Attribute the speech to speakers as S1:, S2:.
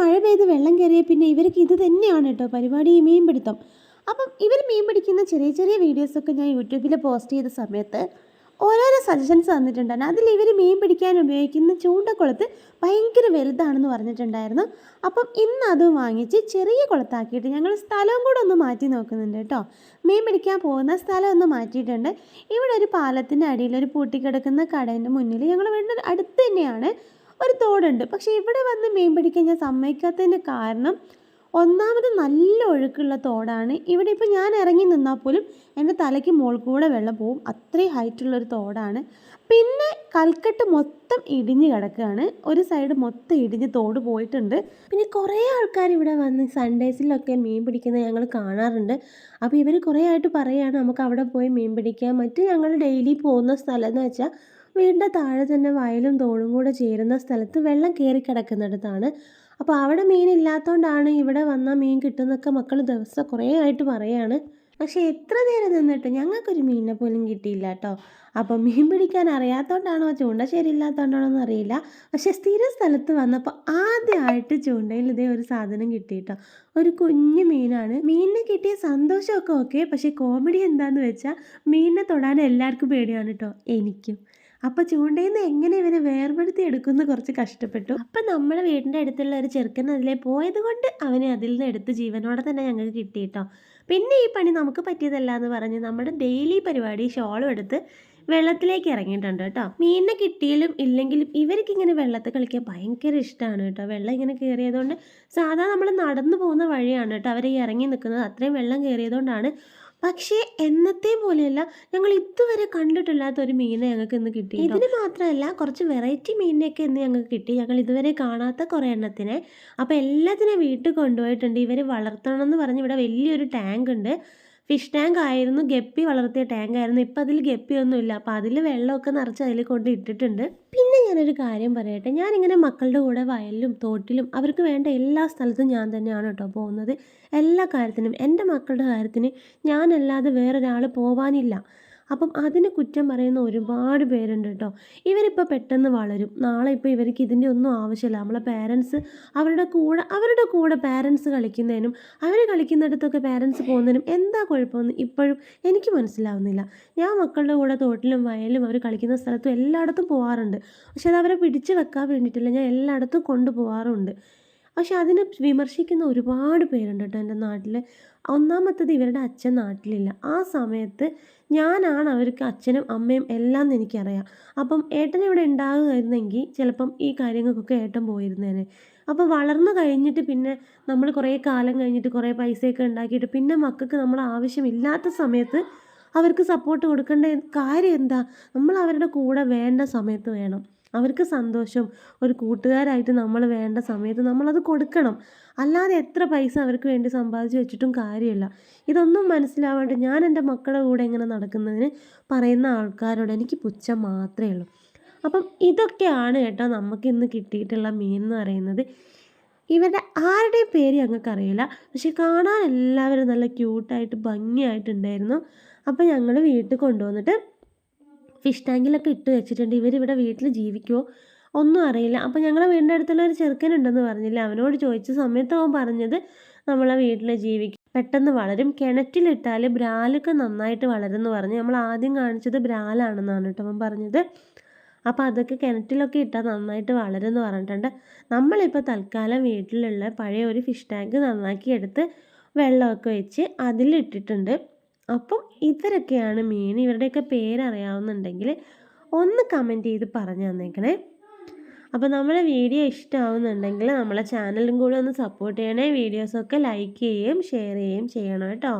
S1: മഴ പെയ്ത് വെള്ളം കയറിയ പിന്നെ ഇവർക്ക് ഇത് തന്നെയാണ് കേട്ടോ പരിപാടി ഈ മീൻ പിടുത്തം അപ്പം ഇവർ മീൻ പിടിക്കുന്ന ചെറിയ ചെറിയ വീഡിയോസൊക്കെ ഞാൻ യൂട്യൂബിൽ പോസ്റ്റ് ചെയ്ത സമയത്ത് ഓരോരോ സജഷൻസ് തന്നിട്ടുണ്ടായിരുന്നു. അതിൽ ഇവർ മീൻ പിടിക്കാൻ ഉപയോഗിക്കുന്ന ചൂണ്ടക്കുളത്ത് ഭയങ്കര വലുതാണെന്ന് പറഞ്ഞിട്ടുണ്ടായിരുന്നു. അപ്പം ഇന്ന് അത് വാങ്ങിച്ച് ചെറിയ കുളത്താക്കിയിട്ട് ഞങ്ങൾ സ്ഥലവും കൂടെ ഒന്ന് മാറ്റി നോക്കുന്നുണ്ട് കേട്ടോ. മീൻ പിടിക്കാൻ പോകുന്ന സ്ഥലം ഒന്ന് മാറ്റിയിട്ടുണ്ട്. ഇവിടെ ഒരു പാലത്തിന്റെ അടിയിൽ ഒരു പൂട്ടിക്കിടക്കുന്ന കടേന്റെ മുന്നിൽ ഞങ്ങൾ വീടിന്റെ അടുത്ത് തന്നെയാണ് ഒരു തോടുണ്ട്. പക്ഷേ ഇവിടെ വന്ന് മീൻ പിടിക്കാൻ ഞാൻ സമ്മതിക്കാത്തതിന്റെ കാരണം ഒന്നാമത് നല്ല ഒഴുക്കുള്ള തോടാണ്. ഇവിടെ ഇപ്പോൾ ഞാൻ ഇറങ്ങി നിന്നാൽ പോലും എന്റെ തലയ്ക്ക് മുകൾ കൂടെ വെള്ളം പോവും. അത്രയും ഹൈറ്റുള്ളൊരു തോടാണ്. പിന്നെ കൽക്കെട്ട് മൊത്തം ഇടിഞ്ഞ് കിടക്കുകയാണ്. ഒരു സൈഡ് മൊത്തം ഇടിഞ്ഞ് തോട് പോയിട്ടുണ്ട്. പിന്നെ കുറേ ആൾക്കാർ ഇവിടെ വന്ന് സൺഡേസിലൊക്കെ മീൻ പിടിക്കുന്നത് ഞങ്ങൾ കാണാറുണ്ട്. അപ്പോൾ ഇവർ കുറേ ആയിട്ട് പറയുകയാണ് നമുക്ക് അവിടെ പോയി മീൻ പിടിക്കാം. മറ്റ് ഞങ്ങൾ ഡെയിലി പോകുന്ന സ്ഥലം എന്ന് വെച്ചാൽ വീടിന്റെ താഴെ തന്നെ വയലും തോടും കൂടെ ചേരുന്ന സ്ഥലത്ത് വെള്ളം കയറി കിടക്കുന്നിടത്താണ്. അപ്പോൾ അവിടെ മീൻ ഇല്ലാത്തതുകൊണ്ടാണ് ഇവിടെ വന്നാൽ മീൻ കിട്ടുന്നൊക്കെ മക്കൾ ദിവസം കുറേ ആയിട്ട് പറയാണ്. പക്ഷേ എത്ര നേരം നിന്നിട്ട് ഞങ്ങൾക്കൊരു മീനിനെ പോലും കിട്ടിയില്ല കേട്ടോ. അപ്പോൾ മീൻ പിടിക്കാൻ അറിയാത്തതുകൊണ്ടാണോ ചൂണ്ട ശരിയില്ലാത്തതുകൊണ്ടാണോ എന്ന് അറിയില്ല. പക്ഷേ സ്ഥിര സ്ഥലത്ത് വന്നപ്പോൾ ആദ്യമായിട്ട് ചൂണ്ടയിൽ ഇതേ ഒരു സാധനം കിട്ടി കേട്ടോ. ഒരു കുഞ്ഞു മീനാണ്. മീനിനെ കിട്ടിയ സന്തോഷമൊക്കെ ഓക്കെ. പക്ഷേ കോമഡി എന്താന്ന് വെച്ചാൽ മീനിനെ തൊടാൻ എല്ലാവർക്കും പേടിയാണ് കേട്ടോ. എനിക്കും. അപ്പോൾ ചൂണ്ടയിൽ നിന്ന് എങ്ങനെ ഇവനെ വേർപെടുത്തി എടുക്കുമെന്ന് കുറച്ച് കഷ്ടപ്പെട്ടു. അപ്പം നമ്മുടെ വീടിന്റെ അടുത്തുള്ള ഒരു ചെറുക്കൻ അതിലെ പോയത് കൊണ്ട് അവനെ അതിൽ നിന്ന് എടുത്ത് ജീവനോടെ തന്നെ ഞങ്ങൾക്ക് കിട്ടി കേട്ടോ പിന്നെ ഈ പണി നമുക്ക് പറ്റിയതല്ല എന്ന് പറഞ്ഞ് നമ്മുടെ ഡെയിലി പരിപാടി ഷോളും എടുത്ത് വെള്ളത്തിലേക്ക് ഇറങ്ങിയിട്ടുണ്ട് കേട്ടോ. മീനിനെ കിട്ടിയാലും ഇല്ലെങ്കിലും ഇവർക്ക് ഇങ്ങനെ വെള്ളത്തിൽ കളിക്കാൻ ഭയങ്കര ഇഷ്ടമാണ് കേട്ടോ. വെള്ളം ഇങ്ങനെ കയറിയതുകൊണ്ട് സാധാരണ നമ്മൾ നടന്നു പോകുന്ന വഴിയാണ് കേട്ടോ. അവർ ഇറങ്ങി നിൽക്കുന്നത് അത്രയും വെള്ളം കയറിയതുകൊണ്ടാണ് പക്ഷേ എന്നത്തെ പോലെയല്ല ഞങ്ങൾ ഇതുവരെ കണ്ടിട്ടില്ലാത്ത ഒരു മീനെ ഞങ്ങൾക്ക് ഇന്ന് കിട്ടി ഇതിന് മാത്രമല്ല കുറച്ച് വെറൈറ്റി മീനിനെയൊക്കെ ഇന്ന് ഞങ്ങൾക്ക് കിട്ടി. ഞങ്ങൾ ഇതുവരെ കാണാത്ത കുറേ എണ്ണത്തിനെ. അപ്പോൾ എല്ലാത്തിനെ വീട്ടിൽ കൊണ്ടുപോയിട്ടുണ്ട്. ഇവർ വളർത്തണം എന്ന് പറഞ്ഞ് ഇവിടെ വലിയൊരു ടാങ്ക് ഉണ്ട്. ഫിഷ് ടാങ്ക് ആയിരുന്നു. ഗപ്പി വളർത്തിയ ടാങ്ക് ആയിരുന്നു. ഇപ്പം അതിൽ ഗപ്പിയൊന്നുമില്ല. അപ്പോൾ അതിൽ വെള്ളമൊക്കെ നിറച്ച് അതിൽ കൊണ്ട് ഇട്ടിട്ടുണ്ട്. ഞാനൊരു കാര്യം പറയട്ടെ. ഞാനിങ്ങനെ മക്കളുടെ കൂടെ വയലിലും തോട്ടിലും അവർക്ക് വേണ്ട എല്ലാ സ്ഥലത്തും ഞാൻ തന്നെയാണ് കേട്ടോ പോകുന്നത്. എല്ലാ കാര്യത്തിനും എന്റെ മക്കളുടെ കാര്യത്തിന് ഞാനല്ലാതെ വേറൊരാൾ പോവാനില്ല. അപ്പം അതിന് കുറ്റം പറയുന്ന ഒരുപാട് പേരുണ്ട് കേട്ടോ. ഇവരിപ്പോൾ പെട്ടെന്ന് വളരും. നാളെ ഇപ്പോൾ ഇവർക്ക് ഇതിന്റെ ഒന്നും ആവശ്യമില്ല. നമ്മളെ പേരൻസ് അവരുടെ കൂടെ അവരുടെ കൂടെ പേരൻസ് കളിക്കുന്നതിനും അവർ കളിക്കുന്നിടത്തൊക്കെ പേരൻസ് പോകുന്നതിനും എന്താ കുഴപ്പമെന്ന് ഇപ്പോഴും എനിക്ക് മനസ്സിലാവുന്നില്ല. ഞാൻ മക്കളുടെ കൂടെ തോട്ടിലും വയലും അവർ കളിക്കുന്ന സ്ഥലത്തും എല്ലായിടത്തും പോകാറുണ്ട് പക്ഷെ അത് അവരെ പിടിച്ചു വെക്കാൻ വേണ്ടിയിട്ടില്ല. ഞാൻ എല്ലായിടത്തും കൊണ്ടുപോകാറുമുണ്ട് പക്ഷെ അതിനെ വിമർശിക്കുന്ന ഒരുപാട് പേരുണ്ട് കേട്ടോ എന്റെ നാട്ടിൽ ഒന്നാമത്തത് ഇവരുടെ അച്ഛൻ നാട്ടിലില്ല. ആ സമയത്ത് ഞാനാണ് അവർക്ക് അച്ഛനും അമ്മയും എല്ലാം എനിക്കറിയാം. അപ്പം ഏട്ടൻ ഇവിടെ ഉണ്ടാകുമായിരുന്നെങ്കിൽ ചിലപ്പം ഈ കാര്യങ്ങൾക്കൊക്കെ ഏട്ടൻ പോയിരുന്നേനെ. അപ്പോൾ വളർന്നു കഴിഞ്ഞിട്ട് പിന്നെ നമ്മൾ കുറേ കാലം കഴിഞ്ഞിട്ട് കുറേ പൈസയൊക്കെ ഉണ്ടാക്കിയിട്ട് പിന്നെ മക്കൾക്ക് നമ്മൾ ആവശ്യമില്ലാത്ത സമയത്ത് അവർക്ക് സപ്പോർട്ട് കൊടുക്കേണ്ട കാര്യം എന്താ? നമ്മൾ അവരുടെ കൂടെ വേണ്ട സമയത്ത് വേണം. അവർക്ക് സന്തോഷം. ഒരു കൂട്ടുകാരായിട്ട് നമ്മൾ വേണ്ട സമയത്ത് നമ്മളത് കൊടുക്കണം. അല്ലാതെ എത്ര പൈസ അവർക്ക് വേണ്ടി സമ്പാദിച്ച് വെച്ചിട്ടും കാര്യമില്ല. ഇതൊന്നും മനസ്സിലാവാണ്ട് ഞാൻ എന്റെ മക്കളുടെ കൂടെ ഇങ്ങനെ നടക്കുന്നതിന് പറയുന്ന ആൾക്കാരോട് എനിക്ക് പുച്ഛം മാത്രമേ ഉള്ളൂ. അപ്പം ഇതൊക്കെയാണ് കേട്ടോ നമുക്ക് ഇന്ന് കിട്ടിയിട്ടുള്ള മീൻ എന്ന് പറയുന്നത്. ഇവരുടെ ആരുടെയും പേര് ഞങ്ങൾക്ക് അറിയില്ല. പക്ഷെ കാണാൻ എല്ലാവരും നല്ല ക്യൂട്ടായിട്ട് ഭംഗിയായിട്ടുണ്ടായിരുന്നു. അപ്പോൾ ഞങ്ങൾ വീട്ടിൽ കൊണ്ടുവന്നിട്ട് ഫിഷ് ടാങ്കിലൊക്കെ ഇട്ട് വെച്ചിട്ടുണ്ട്. ഇവരിവിടെ വീട്ടിൽ ജീവിക്കുമോ ഒന്നും അറിയില്ല. അപ്പോൾ ഞങ്ങളെ വീടിന്റെ അടുത്തുള്ള ഒരു ചെറുക്കനുണ്ടെന്ന് പറഞ്ഞില്ല? അവനോട് ചോദിച്ച സമയത്ത് അവൻ പറഞ്ഞത് നമ്മളെ വീട്ടിൽ ജീവിക്കും. പെട്ടെന്ന് വളരും. കിണറ്റിലിട്ടാൽ ബ്രാലൊക്കെ നന്നായിട്ട് വളരും എന്ന് പറഞ്ഞ്. നമ്മൾ ആദ്യം കാണിച്ചത് ബ്രാലാണെന്നാണ് കേട്ടോ അവൻ പറഞ്ഞത്. അപ്പോൾ അതൊക്കെ കിണറ്റിലൊക്കെ ഇട്ടാൽ നന്നായിട്ട് വളരുമെന്ന് പറഞ്ഞിട്ടുണ്ട്. നമ്മളിപ്പോൾ തൽക്കാലം വീട്ടിലുള്ള പഴയ ഒരു ഫിഷ് ടാങ്ക് നന്നാക്കി എടുത്ത് വെള്ളമൊക്കെ വെച്ച് അതിലിട്ടിട്ടുണ്ട്. അപ്പം ഇവരൊക്കെയാണ് മെയിൻ ഇവരുടെയൊക്കെ പേരറിയാവുന്നുണ്ടെങ്കിൽ ഒന്ന് കമന്റ് ചെയ്ത് പറഞ്ഞു തന്നേക്കണേ. അപ്പോൾ നമ്മളെ വീഡിയോ ഇഷ്ടമാവുന്നുണ്ടെങ്കിൽ നമ്മളെ ചാനലും കൂടെ ഒന്ന് സപ്പോർട്ട് ചെയ്യണേ. വീഡിയോസൊക്കെ ലൈക്ക് ചെയ്യുകയും ഷെയർ ചെയ്യുകയും ചെയ്യണം കേട്ടോ.